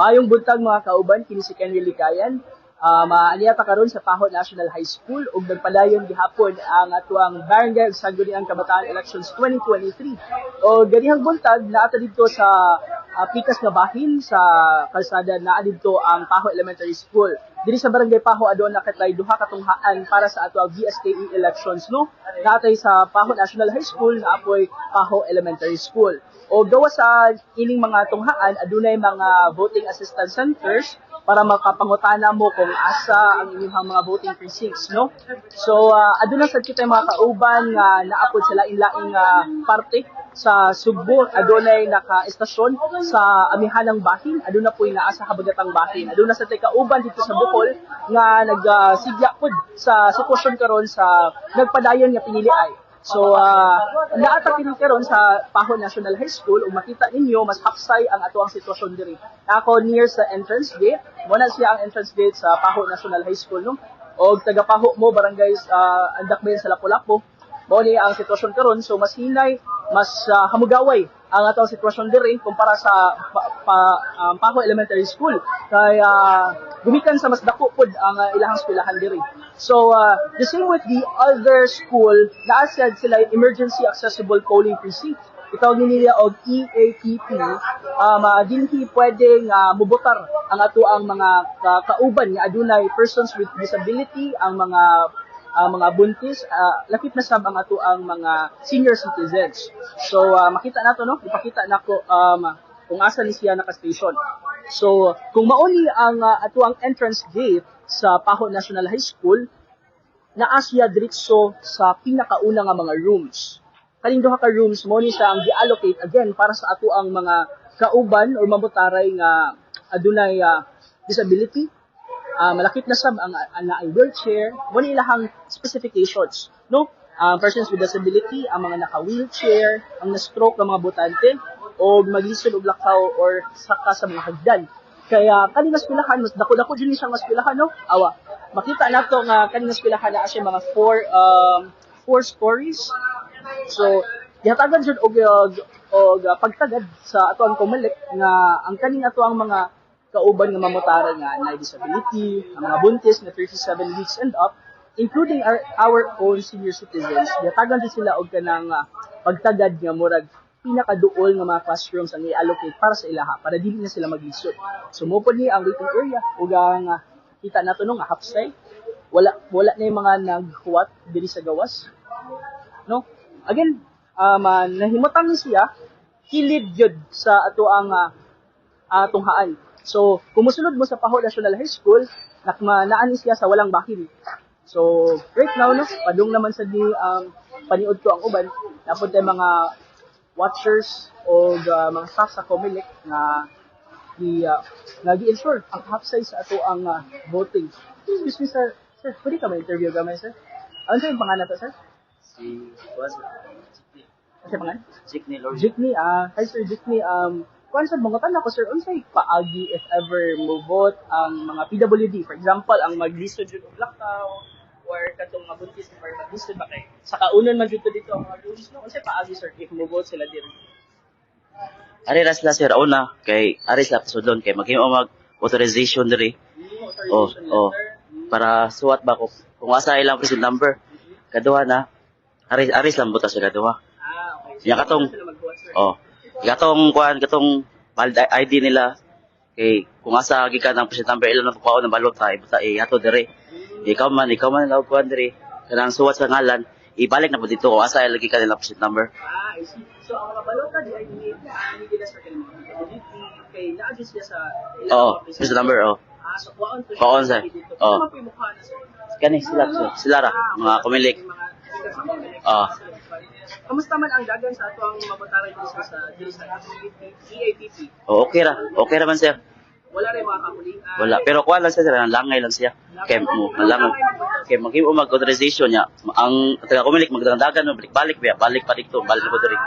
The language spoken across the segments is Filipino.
Maayong buntag mga kauban kini si Ken Likayan. Uh, maaniata karon sa Pahot National High School ug nagpadayon gihapon ang atuang Barangay ug Sangguniang Kabataan Elections 2023. O ganihang buntag naata dito sa uh, pikas nga bahin sa kalsada naa dito ang Paho Elementary School. Diri sa Barangay Paho aduna nakatay duha ka tunghaan para sa ato BSKE elections no. Natay sa Paho National High School naapoy Paho Elementary School. O gawa sa ining mga tunghaan adunay mga voting assistance centers para makapangutana mo kung asa ang inyong mga voting precincts no. So uh, aduna sad kita mga kauban nga naapod sa lain-laing uh, parte sa Subo adunay naka-estasyon sa amihanang bahin. Aduna po'y naa sa habagatang bahin. Aduna sa tay kauban dito sa Bukol nga nagsigya pod sa sitwasyon karon sa nagpadayon nga pinili ay So, uh, naata kini karon sa Paho National High School ug makita ninyo mas hapsay ang atuang sitwasyon diri. Ako near sa entrance gate, mo na siya ang entrance gate sa Paho National High School no. Og taga Paho mo barangay uh, andak sa Lapu-Lapu. Mo ang sitwasyon karon so mas hinay, mas uh, hamugaway ang atong sitwasyon diri kumpara sa pa, pa, um, Paho Elementary School. Kaya uh, gumikan sa mas dako pod ang uh, ilahang eskwelahan diri. So uh, the same with the other school, naa sad sila yung emergency accessible polling precinct. Itawag ni nila og EAPP. Um, uh, dinhi pwedeng uh, mubutar ang ato ang mga ka- kauban nga adunay persons with disability, ang mga uh, mga buntis, uh, lapit na sab ang ato ang mga senior citizens. So uh, makita nato no, ipakita nako um, kung asa ni siya naka-station. So kung mauni ang uh, ato ang entrance gate sa Paho National High School, siya diretso sa pinakauna nga mga rooms. Kaling duha ka rooms mo ni siya ang gi-allocate again para sa ato ang mga kauban or mamutaray nga adunay uh, disability. Uh, malakit na sab ang ang ang wheelchair. Mo ni ilahang specifications no? Uh, persons with disability ang mga naka wheelchair ang na-stroke ng mga botante o maglisod og lakaw or saka sa mga hagdan. Kaya kani mas pilahan mas dako-dako din siya mas pilahan no? Awa. Makita nato nga kani mas pilahan na siya mga four um, four stories. So gihatagan jud og og, og pagtagad sa ato ang kumalit nga ang kaning ato ang mga kauban nga mamutara nga na disability, ang mga buntis na 37 weeks and up, including our, our own senior citizens, yatagan din sila og kanang uh, pagtagad nga murag pinakaduol nga mga classrooms ang i-allocate para sa ilaha para dili na sila maglisod. Sumupod ni ang waiting area ug ang uh, kita nato no nga hapsay wala wala na yung mga naghuwat diri sa gawas. No? Again, um, uh, nahimutang siya kilid gyud sa ato ang uh, uh, tunghaan. So, kung musunod mo sa Paho National High School, nakma naan siya sa walang bahin. So, right now, no, padung naman sa di um, paniod ko ang uban, napod tayo mga watchers o uh, mga staff sa Comelec na gi uh, nga gi-ensure ang hapsay sa ato ang uh, voting. Excuse me, sir. Sir, pwede ka ma-interview gamay, sir? Ano sa yung pangalan to, sir? Si was Ano sa pangalan? Chick ni Lord. Jikni, ah, hi sir Jikni, um, kung sa mga tanong ko sir, unsay paagi if ever mo vote ang mga PWD, for example, ang maglisod jud og lakaw or katong mabuntis or maglisod ba kay sa kaunon man jud to dito ang mga rules no, unsay paagi sir if mo vote sila diri? Ari ras na sir una kay ari sa pasudlon kay maghimo mag authorization diri Oh, oh. para suwat ba ko kung asa ilang precinct number. Kaduha na ari ari lang buta sila duha. Ah, okay. Katong- sila mag-vote, sir. Oh. Katong kuan katong valid ID nila kay kung asa gikan ang precinct number ilang nagpaon ng balot ta ibuta eh ato diri. Ikaw man ikaw man ang kuan diri kanang suwat sa ngalan ibalik na po dito kung asa lagi ka nila precinct number. Ah, I see. So ang mga balota di ay ni nila mga PWD kay na-adjust niya sa ilang Oh, mga precinct number oh. Ah, so to yung mukha na sir? Kani sila sila, sila ra mga kumilik. Ah. Kamusta man ang dagan sa ato ang mabataray dito sa dito sa EAPP? Oh, okay ra. Okay ra man sir. Wala rin mga kahulingan. Wala. Pero kuha lang siya, sir. Langay lang siya. Kaya mo, malangan. Kaya mag-ibo mag-authorization niya. Ang taga kumilik, magdandagan mo, balik-balik, biya. Balik pa dito, balik na po dito.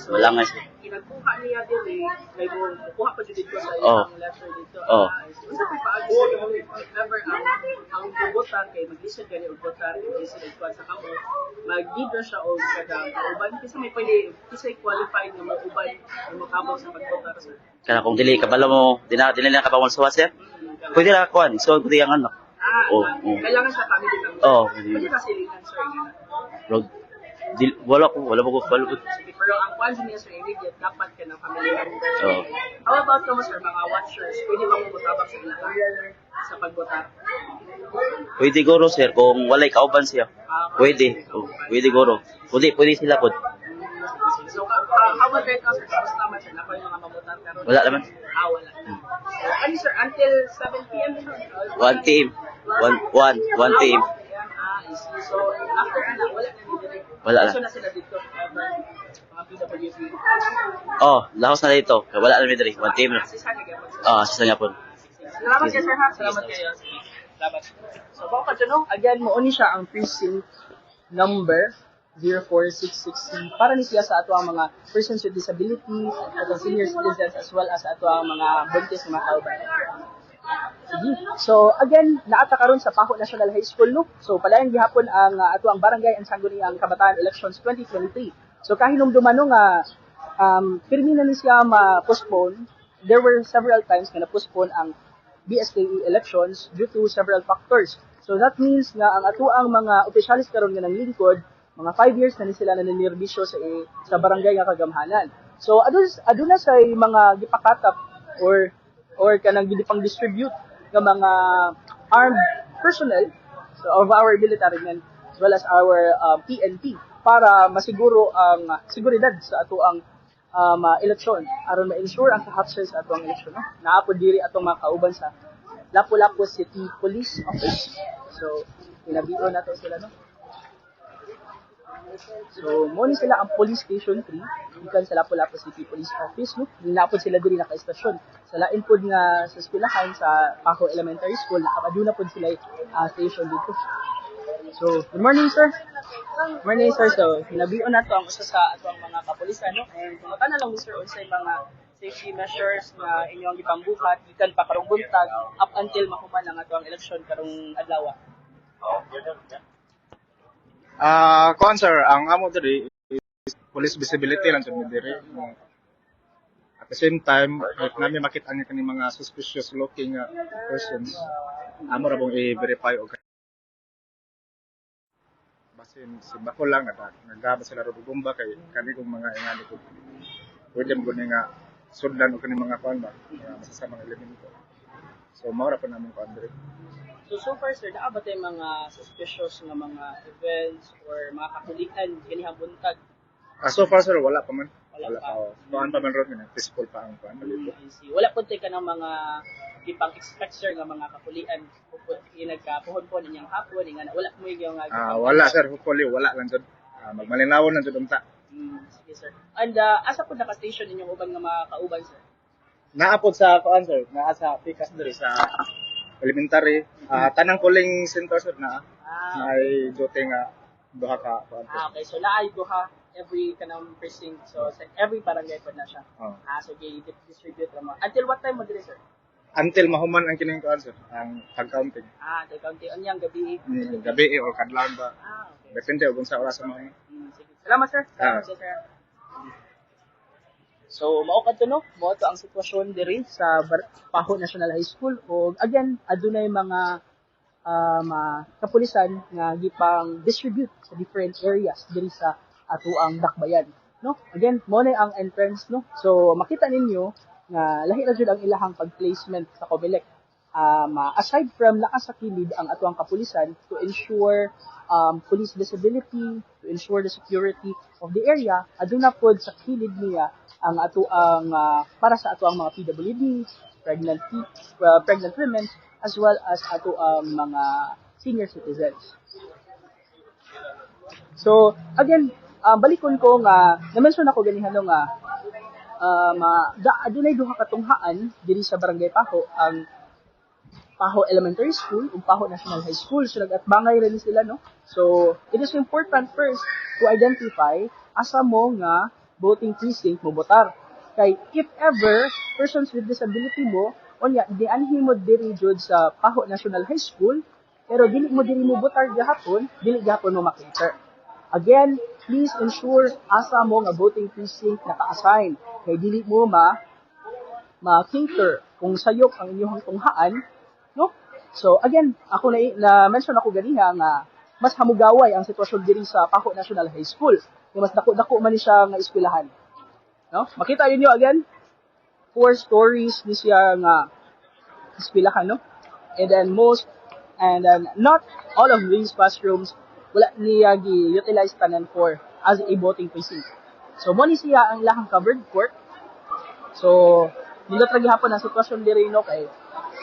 So, malangay siya. nagkuha niya diri kay mo kuha pa dito sa Oh. letter dito. Oh. Ah, Unsa pa paagi sa remember ang ang bubutan kay mag-listen kani og kay sa ikuan sa kamo mag-give siya og kada kauban kasi may pwede kasi qualified nga mag-uban ang makabog sa pagbutan sir. Kana kung dili kabalo mo, di na dili na kabawal sa sir. Mm, Pwede ra kuan, so pwede ang anak. Ah, Oh, oh. kailangan sa family lang. Oh, Pwede na silingan sir. ganun. Pero di, wala ko, wala ko, wala ko. Pero ang kwan niya sa immediate, dapat ka ng family member. Oo. How about naman sir, mga watchers, pwede ba mutabak sa ilahan sa pagbotar? Pwede guro sir kung walay kauban siya. Ah, Pwede. Oh, pwede guro. Pwede, pwede sila pod. About right now sir, kamusta naman sir, nakoy mga mamutan karon? Wala naman. Ah, wala. So, ano sir, until 7 p.m. yun? One team. One, one, one team. Ayan, ah, I see. So, after na, wala na dito. Wala na. So, na sila dito, ever, mga PWC. Oh, lahos na dito. Wala na diri. One team na. Kasi sa nagapag sir. Ah, sa nga pod. Salamat kayo, sir, ha? Salamat kayo. Salamat. So, baka dyan, no? Again, mo ni siya ang precinct number 04663 para ni siya sa ato ang mga persons with disability, at ang senior citizens, as well as ato ang mga buntis ng mga kauban. Sige. So, again, naata karon sa Paho National High School, no? So, palayan gihapon ang uh, ato ang barangay ang sangguniang kabataan elections 2023. So, kahinumduman no nga um, pirmi na ni siya ma-postpone, there were several times na na-postpone ang BSKE elections due to several factors. So that means nga ang ato ang mga opisyalis karon nga ng lingkod, mga 5 years na ni sila naninirbisyo sa eh, sa barangay nga kagamhanan. So adun aduna sa mga gipakatap or or kanang gidipang distribute nga mga armed personnel so of our military men as well as our um, PNP para masiguro ang seguridad sa ato ang um, uh, eleksyon aron ma-ensure ang kahapsay sa ato ang eleksyon no? naapod diri atong mga kauban sa Lapu-Lapu City Police Office so inabiyo na to sila no So, mo ni sila ang Police Station 3, ikan sa Lapu-Lapu City Police Office, no? Napod sila diri naka-estasyon. Sa lain pod nga sa eskwelahan sa Paco Elementary School, nakabaduna pod sila ah, station dito. So, good morning, sir. Good morning, sir. So, hinabiyo na to ang usa sa ato ang mga kapulisan, no? And kung na lang, sir, unsay mga safety measures na inyong ipangbuhat gikan pa karong buntag up until mahuman ang ato ang eleksyon karong adlaw. Ah, kuan sir, ang amo diri is police visibility lang jud diri. At the same time, if namin makita nga kani mga suspicious looking uh, persons, amo ra bang i-verify og basin si bako lang at nagaba sila ro bomba kay kani kong mga ingani ko. Pwede mo nga sudlan og kani mga kuan ba, mga masasamang elemento. So mao ra pa namon kuan diri. So, so far, sir, naa ba tayo mga suspicious nga mga events or mga kakulitan kanihang buntag? Ah, so far sir, wala pa man. Wala Wala pa. pa. Oh. Kuan pa man ron, peaceful pa ang kuan. Mm, I see. Wala po tayo ka ng mga di pang expect sir nga mga kapulian puput inagkapuhon po ninyang hapon nga na wala mo yung nga Ah, wala sir, hopefully wala lang jud. Ah, magmalinawon lang jud unta. Mm, sige sir. And uh, asa po naka-station ninyong uban nga mga kauban sir? Naapod sa kuan sir, naa sa pikas diri sa elementary. Ah, tanang polling center sir na Ah, ay duty nga duha ka kuan. ah okay. So naay duha every kanang precinct. So sa every barangay po na siya. Oh. Ah, so i-distribute ra mo. Until what time mo diri sir? Until mahuman ang kining kuan sir, ang pag-counting. Ah, the county onyang gabi. Ni gabi or kadlawon ba. Ah, okay. Depende og sa oras sa mga. Mm, sige. Salamat sir. Salamat Ah. sir. So, mao kadto mao to ang sitwasyon diri sa Paho National High School. O again adunay mga um, ah, kapulisan nga gipang distribute sa different areas diri sa ato ang dakbayan no? Again mo na ang entrance no? So makita ninyo nga lahi ra jud ang ilahang pag-placement sa Comelec. Um, ah, aside from naa sa kilid ang ato ang kapulisan to ensure um, police visibility, to ensure the security of the area, aduna pod sa kilid niya ang ato ang ah, para sa ato ang mga PWD, pregnant uh, pregnant women as well as ato ang mga senior citizens. So, again, ah, balikon ko nga, na-mention ako ganihan nga, um, ah, da, adunay duha katunghaan diri sa Barangay Paho ang Paho Elementary School ug Paho National High School so nag-atbangay rin sila no so it is important first to identify asa mo nga voting precinct mo botar. Kay if ever persons with disability mo onya di anhi mo diri jud sa Paho National High School pero dili mo diri mo botar gahapon, dili gahapon mo makita. Again, please ensure asa mo nga voting precinct naka-assign kay dili mo ma ma-cater kung sayop ang inyong tunghaan, no? So again, ako na, na mention ako ganiha nga mas hamugaway ang sitwasyon diri sa Paho National High School. Nga mas dako-dako man siya nga eskwelahan. No? Makita ninyo again, four stories ni siya nga eskwelahan, no? And then most and then not all of these classrooms wala niya gi-utilize tanan for as a voting precinct. So mo ni siya ang ilahang covered court. So nindot ra gihapon ang sitwasyon diri no kay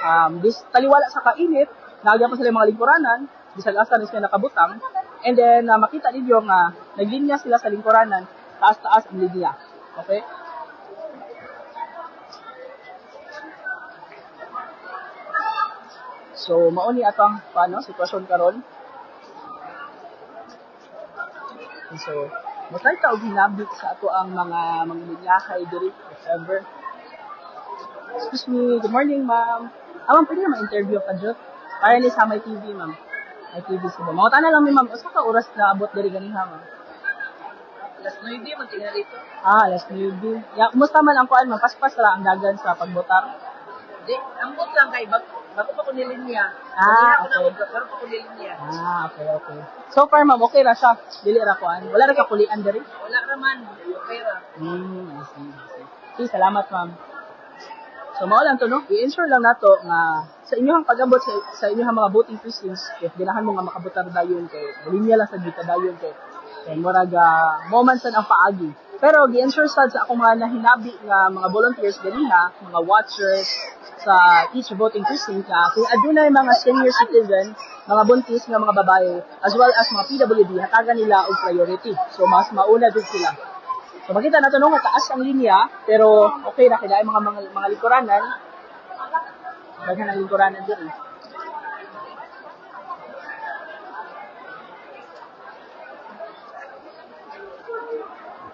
um this taliwala sa kainit, naagya pa sila mga lingkuranan, bisag asa na sila nakabutang, and then uh, makita ninyo nga naglinya sila sa lingkuranan, taas-taas ang linya. Okay? So, mauni ato ang paano, sitwasyon karon. So, masay ta og hinabit sa ato ang mga mga linyahay diri if ever. Excuse me, good morning, ma'am. Ah, ma'am, pwede na ma-interview ka dyan? Para ni sa my TV, ma'am. TV sa ba? Mga na lang, mi, ma'am. Usa ka oras na abot diri ganiha, ma'am. Alas 9, magtingnan dito. Ah, last newbie. Ya, kumusta man ang kuan, ma'am? Paspas ra ang dagan sa pagbotar. Di, ang bot lang kay, bag, bago pa ko nilinya. Ah, ko okay. na, bago pa ko nilinya. Ah, okay, okay. So far, ma'am, okay ra siya. Dili ra kuan. Wala ra kapulian diri. Wala naman, okay ra. Hmm, I see, I see. Okay, salamat, ma'am. So, mao lang to, no? I-ensure lang nato nga sa inyong pag-abot sa, sa inyong mga voting precincts, if ganahan mo nga makabutar dayon kay linya lang sa gita dayon kay kay murag ah, moments ang paagi. Pero gi-ensure sad sa akong mga nahinabi nga mga volunteers ganiha, mga watchers sa each voting precinct nga kung adunay mga senior citizen, mga buntis nga mga babae, as well as mga PWD, hatagan nila og priority. So mas mauna jud sila. So makita nato nga taas ang linya, pero okay na kaya mga mga, mga lingkuranan. Daghan ang lingkuranan diri.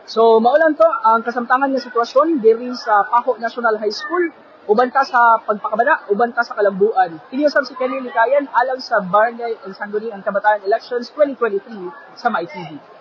So maulan to ang kasamtangan nga sitwasyon diri sa Paho National High School uban ta sa pagpakabana, uban ta sa kalambuan. Kini usab si Kenny Likayan alang sa Barangay and Sangguniang Kabataan Elections 2023 sa MyTV.